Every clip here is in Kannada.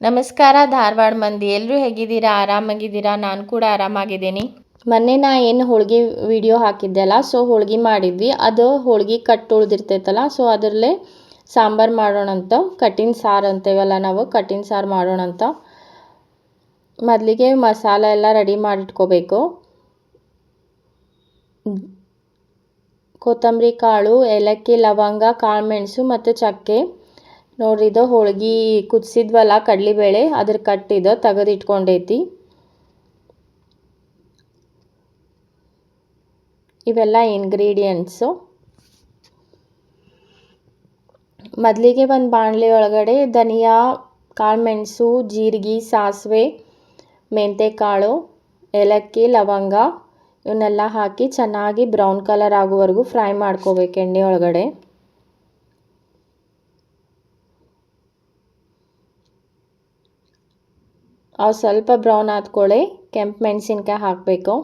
ನಮಸ್ಕಾರ ಧಾರವಾಡ ಮಂದಿ ಎಲ್ಲರೂ ಹೇಗಿದ್ದೀರಾ? ಆರಾಮಾಗಿದ್ದೀರಾ? ನಾನು ಕೂಡ ಆರಾಮಾಗಿದ್ದೀನಿ. ಮೊನ್ನೆ ನಾ ಏನು ಹೋಳಿಗೆ ವಿಡಿಯೋ ಹಾಕಿದ್ದೆಲ್ಲ, ಸೊ ಹೋಳಿಗೆ ಮಾಡಿದ್ವಿ. ಅದು ಹೋಳಿಗೆ ಕಟ್ಟು ಉಳ್ದಿರ್ತೈತಲ್ಲ, ಸೊ ಅದರಲ್ಲೇ ಸಾಂಬಾರು ಮಾಡೋಣ ಅಂತ ಕಟ್ಟಿನ ಸಾರು ಅಂತೇವಲ್ಲ ನಾವು ಕಟ್ಟಿನ ಸಾರು ಮಾಡೋಣ ಅಂತ ಮೊದಲಿಗೆ ಮಸಾಲ ಎಲ್ಲ ರೆಡಿ ಮಾಡಿಟ್ಕೋಬೇಕು. ಕೊತ್ತಂಬರಿ ಕಾಳು, ಏಲಕ್ಕಿ, ಲವಂಗ ಕಾಳುಮೆಣಸು ಮತ್ತು ಚಕ್ಕೆ. ನೋಡ್ರಿ, ಇದು ಹೋಳ್ಗೆ ಕುದಿಸಿದ್ವಲ್ಲ ಕಡಲೆಬೇಳೆ, ಅದ್ರ ಕಟ್ಟಿದ ತೆಗೆದಿಟ್ಕೊಂಡೈತಿ. ಇವೆಲ್ಲ ಇಂಗ್ರೀಡಿಯೆಂಟ್ಸು ಮೊದಲಿಗೆ ಒಂದು ಬಾಣಲೆ ಒಳಗಡೆ ಧನಿಯಾ, ಕಾಳು ಮೆಣಸು, ಜೀರಿಗೆ, ಸಾಸಿವೆ, ಮೆಂತೆಕಾಳು, ಏಲಕ್ಕಿ, ಲವಂಗ ಇವನ್ನೆಲ್ಲ ಹಾಕಿ ಚೆನ್ನಾಗಿ ಬ್ರೌನ್ ಕಲರ್ ಆಗೋವರೆಗೂ ಫ್ರೈ ಮಾಡ್ಕೋಬೇಕು ಎಣ್ಣೆ ಒಳಗಡೆ. ಅವು ಸ್ವಲ್ಪ ಬ್ರೌನ್ ಆದ್ಕೊಳ್ಳೆ ಕೆಂಪು ಮೆಣಸಿನ್ಕಾಯಿ ಹಾಕಬೇಕು.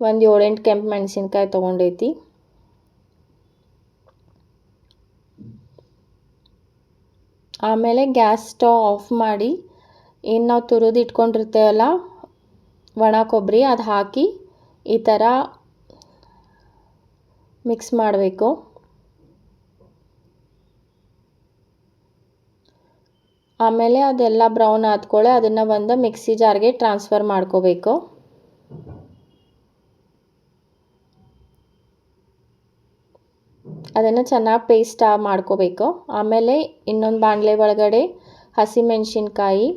ಒಂದು ಏಳೆಂಟು ಕೆಂಪು ಮೆಣಸಿನ್ಕಾಯಿ ತೊಗೊಂಡೈತಿ. ಆಮೇಲೆ ಗ್ಯಾಸ್ ಸ್ಟವ್ ಆಫ್ ಮಾಡಿ, ಏನು ನಾವು ತುರಿದು ಇಟ್ಕೊಂಡಿರ್ತೇವಲ್ಲ, ಒಣ ಕೊಬ್ಬರಿ ಅದು ಹಾಕಿ ಈ ಥರ ಮಿಕ್ಸ್ ಮಾಡಬೇಕು. ಆಮೇಲೆ ಅದೆಲ್ಲ ಬ್ರೌನ್ ಆದ್ಕೊಳ್ಳೆ ಅದನ್ನು ಒಂದು ಮಿಕ್ಸಿ ಜಾರ್ಗೆ ಟ್ರಾನ್ಸ್ಫರ್ ಮಾಡ್ಕೋಬೇಕು. ಅದನ್ನು ಚೆನ್ನಾಗಿ ಪೇಸ್ಟ್ ಮಾಡ್ಕೋಬೇಕು. ಆಮೇಲೆ ಇನ್ನೊಂದು ಬಾಣಲೆ ಒಳಗಡೆ ಹಸಿಮೆಣಸಿನ್ಕಾಯಿ,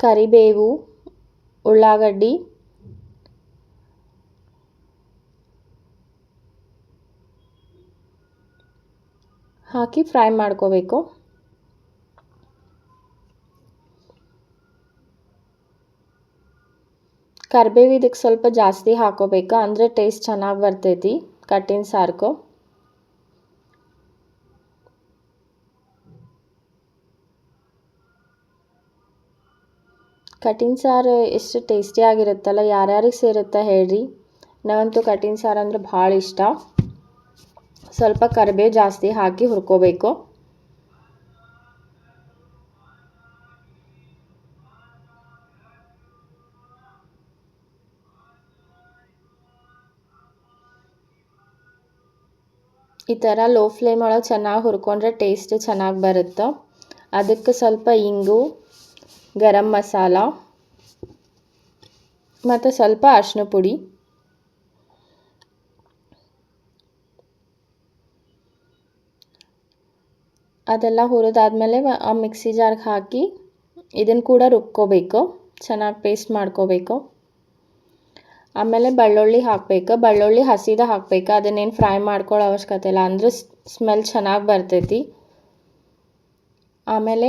ಕರಿಬೇವು, ಉಳ್ಳಾಗಡ್ಡಿ ಹಾಕಿ ಫ್ರೈ ಮಾಡ್ಕೋಬೇಕು. ಕರಿಬೇವು ಇದಕ್ಕೆ ಸ್ವಲ್ಪ ಜಾಸ್ತಿ ಹಾಕೋಬೇಕು, ಅಂದರೆ ಟೇಸ್ಟ್ ಚೆನ್ನಾಗಿ ಬರ್ತೈತಿ ಕಟ್ಟಿನ ಸಾರ್ಕು. ಕಟ್ಟಿನ ಸಾರು ಎಷ್ಟು ಟೇಸ್ಟಿಯಾಗಿರುತ್ತಲ್ಲ ಯಾರ್ಯಾರಿಗೆ ಸೇರುತ್ತಾ ಹೇಳ್ರಿ. ನಾನಂತೂ ಕಟ್ಟಿನ ಸಾರು ಅಂದರೆ ಭಾಳ ಇಷ್ಟ. ಸ್ವಲ್ಪ ಕರಿಬೇವು ಜಾಸ್ತಿ ಹಾಕಿ ಹುರ್ಕೋಬೇಕು. ಈ ಥರ ಲೋ ಫ್ಲೇಮ್ ಒಳಗೆ ಚೆನ್ನಾಗಿ ಹುರ್ಕೊಂಡ್ರೆ ಟೇಸ್ಟ್ ಚೆನ್ನಾಗಿ ಬರುತ್ತೆ. ಅದಕ್ಕೆ ಸ್ವಲ್ಪ ಇಂಗು, ಗರಂ ಮಸಾಲ, ಮತ್ತು ಸ್ವಲ್ಪ ಅರಿಶಿನ ಪುಡಿ. ಅದೆಲ್ಲ ಹುರಿದಾದ್ಮೇಲೆ ಆ ಮಿಕ್ಸಿ ಜಾರ್ಗೆ ಹಾಕಿ ಇದನ್ನು ಕೂಡ ರುಬ್ಕೋಬೇಕು. ಚೆನ್ನಾಗಿ ಪೇಸ್ಟ್ ಮಾಡ್ಕೋಬೇಕು. ಆಮೇಲೆ ಬೆಳ್ಳುಳ್ಳಿ ಹಾಕಬೇಕು. ಬೆಳ್ಳುಳ್ಳಿ ಹಸಿದ ಹಾಕಬೇಕು. ಅದನ್ನೇನು ಫ್ರೈ ಮಾಡ್ಕೊಳ್ಳೋ ಅವಶ್ಯಕತೆ ಇಲ್ಲ. ಅಂದ್ರೆ ಸ್ಮೆಲ್ ಚೆನ್ನಾಗಿ ಬರ್ತೈತಿ. ಆಮೇಲೆ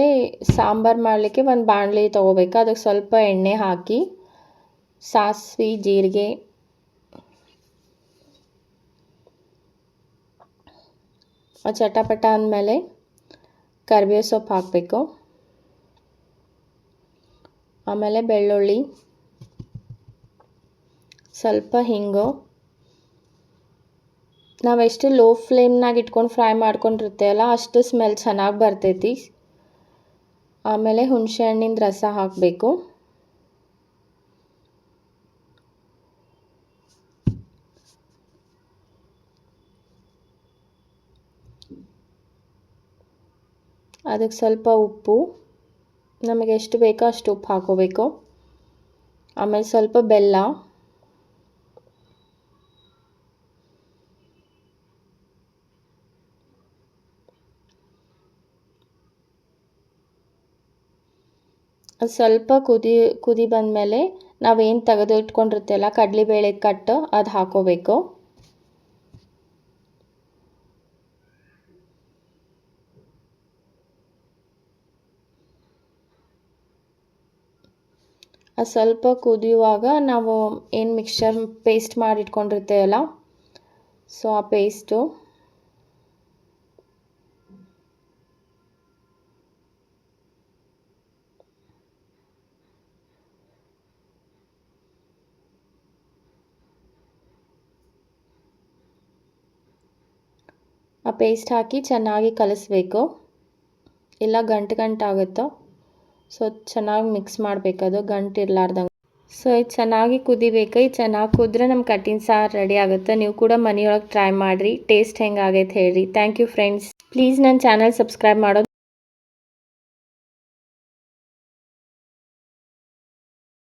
ಸಾಂಬಾರು ಮಾಡಲಿಕ್ಕೆ ಒಂದು ಬಾಣಲಿ ತೊಗೋಬೇಕು. ಅದಕ್ಕೆ ಸ್ವಲ್ಪ ಎಣ್ಣೆ ಹಾಕಿ ಸಾಸಿವೆ, ಜೀರಿಗೆ ಚಟಪಟ ಅಂದಮೇಲೆ ಕರಿಬೇವು ಸೊಪ್ಪು ಹಾಕಬೇಕು. ಆಮೇಲೆ ಬೆಳ್ಳುಳ್ಳಿ, ಸ್ವಲ್ಪ ಹಿಂಗು. ನಾವೆಷ್ಟು ಲೋ ಫ್ಲೇಮ್ನಾಗ ಇಟ್ಕೊಂಡು ಫ್ರೈ ಮಾಡ್ಕೊಂಡಿರ್ತೇವಲ್ಲ, ಅಷ್ಟು ಸ್ಮೆಲ್ ಚೆನ್ನಾಗಿ ಬರ್ತೈತಿ. ಆಮೇಲೆ ಹುಣಸೆ ಹಣ್ಣಿನ ರಸ ಹಾಕಬೇಕು. ಅದಕ್ಕೆ ಸ್ವಲ್ಪ ಉಪ್ಪು. ನಮಗೆ ಎಷ್ಟು ಬೇಕೋ ಅಷ್ಟು ಉಪ್ಪು ಹಾಕೋಬೇಕು. ಆಮೇಲೆ ಸ್ವಲ್ಪ ಬೆಲ್ಲ. ಅದು ಸ್ವಲ್ಪ ಕುದಿ ಕುದಿ ಬಂದಮೇಲೆ ನಾವೇನು ತೆಗೆದು ಇಟ್ಕೊಂಡಿರ್ತೀವಲ್ಲ ಕಡಲೆಬೇಳೆ ಕಟ್ಟು ಅದು ಹಾಕೋಬೇಕು. ಅದು ಸ್ವಲ್ಪ ಕುದಿಯುವಾಗ ನಾವು ಏನು ಮಿಕ್ಸ್ಚರ್ ಪೇಸ್ಟ್ ಮಾಡಿ ಇಟ್ಕೊಂಡಿರ್ತೇವಲ್ಲ ಸೊ ಆ ಪೇಸ್ಟು ಆ ಪೇಸ್ಟ್ ಹಾಕಿ ಚೆನ್ನಾಗಿ ಕಲಿಸ್ಬೇಕು. ಇಲ್ಲ ಗಂಟು ಗಂಟು ಆಗುತ್ತೋ ಸೊ ಚೆನ್ನಾಗಿ ಮಿಕ್ಸ್ ಮಾಡಬೇಕದು ಗಂಟು ಇರಲಾರ್ದಂಗೆ. ಸೊ ಇದು ಚೆನ್ನಾಗಿ ಕುದಿಬೇಕು, ಇದು ಚೆನ್ನಾಗಿ ಕುದ್ರೆ ನಮ್ಮ ಕಟ್ಟಿನ ಸಾರು ರೆಡಿ ಆಗುತ್ತೆ. ನೀವು ಕೂಡ ಮನೆಯೊಳಗೆ ಟ್ರೈ ಮಾಡಿರಿ ಟೇಸ್ಟ್ ಹೆಂಗಾಗೈತೆ ಹೇಳ್ರಿ. ಥ್ಯಾಂಕ್ ಯು ಫ್ರೆಂಡ್ಸ್ ಪ್ಲೀಸ್ ನನ್ನ ಚಾನಲ್ ಸಬ್ಸ್ಕ್ರೈಬ್ ಮಾಡೋದು